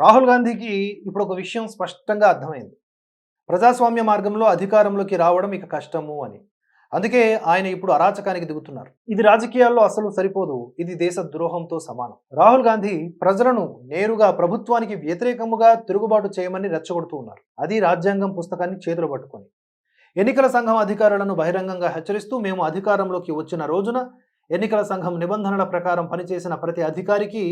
రాహుల్ గాంధీకి ఇప్పుడు ఒక విషయం స్పష్టంగా అర్థమైంది. ప్రజాస్వామ్య మార్గంలో అధికారంలోకి రావడం ఇక కష్టము అని. అందుకే ఆయన ఇప్పుడు అరాచకానికి దిగుతున్నారు. ఇది రాజకీయాల్లో అసలు సరిపోదు. ఇది దేశ ద్రోహంతో సమానం. రాహుల్ గాంధీ ప్రజలను నేరుగా ప్రభుత్వానికి వ్యతిరేకముగా తిరుగుబాటు చేయమని రెచ్చగొడుతూ ఉన్నారు. అది రాజ్యాంగం పుస్తకాన్ని చేతులు పట్టుకొని. ఎన్నికల సంఘం అధికారులను బహిరంగంగా హెచ్చరిస్తూ మేము అధికారంలోకి వచ్చిన రోజున ఎన్నికల సంఘం నిబంధనల ప్రకారం పనిచేసిన ప్రతి అధికారికి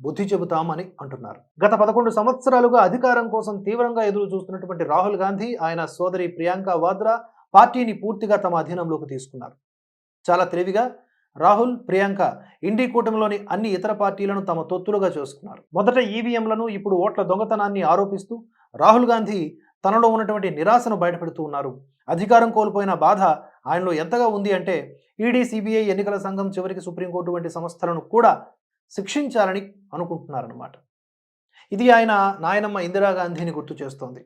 బుద్ధి చెబుతామని అంటున్నారు. గత పదకొండు సంవత్సరాలుగా అధికారం కోసం తీవ్రంగా ఎదురు చూస్తున్నటువంటి రాహుల్ గాంధీ ఆయన సోదరి ప్రియాంక వాద్రా పార్టీని పూర్తిగా తమ అధీనంలోకి తీసుకున్నారు. చాలా తెలివిగా రాహుల్ ప్రియాంక ఇండి కూటమిలోని అన్ని ఇతర పార్టీలను తమ తొత్తులుగా చేసుకున్నారు. మొదట ఈవీఎంలను ఇప్పుడు ఓట్ల దొంగతనాన్ని ఆరోపిస్తూ రాహుల్ గాంధీ తనలో ఉన్నటువంటి నిరాశను బయటపెడుతూ ఉన్నారు. అధికారం కోల్పోయిన బాధ ఆయనలో ఎంతగా ఉంది అంటే ఈడీ సిబిఐ ఎన్నికల సంఘం చివరికి సుప్రీంకోర్టు వంటి సంస్థలను కూడా శిక్షించాలని అనుకుంటున్నారన్నమాట. ఇది ఆయన నాయనమ్మ ఇందిరాగాంధీని గుర్తు చేస్తోంది.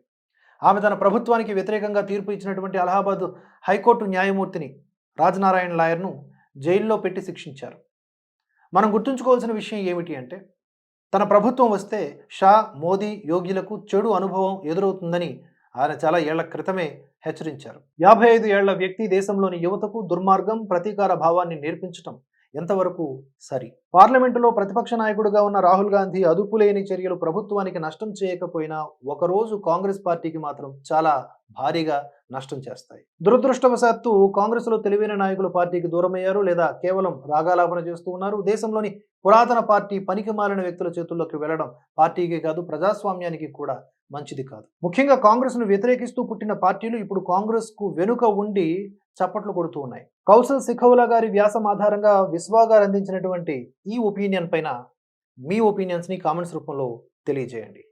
ఆమె తన ప్రభుత్వానికి వ్యతిరేకంగా తీర్పు ఇచ్చినటువంటి అలహాబాద్ హైకోర్టు న్యాయమూర్తిని రాజనారాయణ లాయర్ను జైల్లో పెట్టి శిక్షించారు. మనం గుర్తుంచుకోవాల్సిన విషయం ఏమిటి అంటే తన ప్రభుత్వం వస్తే షా మోదీ యోగ్యులకు చెడు అనుభవం ఎదురవుతుందని ఆయన చాలా ఏళ్ళ క్రితమే హెచ్చరించారు. యాభై ఐదు ఏళ్ళ వ్యక్తి దేశంలోని యువతకు దుర్మార్గం ప్రతీకార భావాన్ని నేర్పించటం ఎంతవరకు సరి? పార్లమెంటులో ప్రతిపక్ష నాయకుడిగా ఉన్న రాహుల్ గాంధీ అదుపులేని చర్యలు ప్రభుత్వానికి నష్టం చేయకపోయినా ఒకరోజు కాంగ్రెస్ పార్టీకి మాత్రం చాలా భారీగా నష్టం చేస్తాయి. దురదృష్టవశాత్తు కాంగ్రెస్లో తెలివైన నాయకులు పార్టీకి దూరమయ్యారు లేదా కేవలం రాగాలాపన చేస్తూ ఉన్నారు. దేశంలోని పురాతన పార్టీ పనికి మారిన వ్యక్తుల చేతుల్లోకి వెళ్ళడం పార్టీకే కాదు ప్రజాస్వామ్యానికి కూడా మంచిది కాదు. ముఖ్యంగా కాంగ్రెస్ను వ్యతిరేకిస్తూ పుట్టిన పార్టీలు ఇప్పుడు కాంగ్రెస్కు వెనుక ఉండి చప్పట్లు కొడుతూ ఉన్నాయి. కౌశల్ సిఖౌలా గారి వ్యాసం ఆధారంగా విశ్వా గారు అందించినటువంటి ఈ ఒపీనియన్ పైన మీ ఒపీనియన్స్ని కామెంట్స్ రూపంలో తెలియజేయండి.